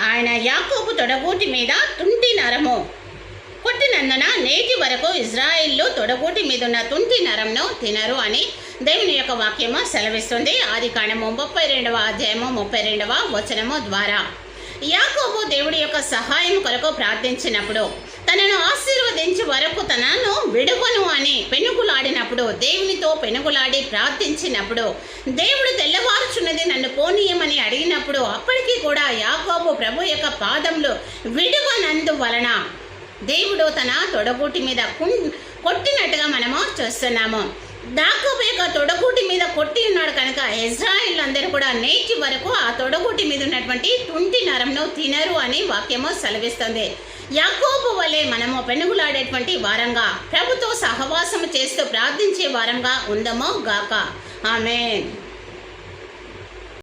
ఆయన యాకోబు తొడగూటి మీద తుంటి నరము. కొట్టినందున నేటి వరకు ఇజ్రాయిల్లో తొడగూటి మీద ఉన్న తుంటి నరంను తినరు అని దేవుని యొక్క వాక్యము సెలవిస్తుంది. ఆది కాండము ముప్పై రెండవ అధ్యాయము ముప్పై రెండవ వచనము ద్వారా. యాకోబు దేవుడి యొక్క సహాయం కొరకు ప్రార్థించినప్పుడు తనను ఆశీర్వదించి వరకు తనను విడువను అని చేసినప్పుడు దేవునితో పెనుగులాడి ప్రార్థించినప్పుడు దేవుడు తెల్లవారుచున్నది నన్ను పోనీయమని అడిగినప్పుడు అప్పటికీ కూడా యాకోబు ప్రభు యొక్క పాదంలో విడువనందు వలన దేవుడు తన తొడగూటి మీద కొట్టినట్టుగా మనము చూస్తున్నాము. దాకోబు యొక్క తొడగూటి మీద కొట్టి ఉన్నాడు కనుక ఇజ్రాయిల్ అందరూ కూడా నేటి వరకు ఆ తొడగూటి మీద ఉన్నటువంటి తుంటి నరంను తినరు అని వాక్యము సెలవిస్తుంది. యాకోబు వలె మనము పెనుగులాడేటువంటి వారంగా ప్రభుతో సహవాసము చేస్తూ ప్రార్థించే వారంగా ఉందమో గాక. ఆమె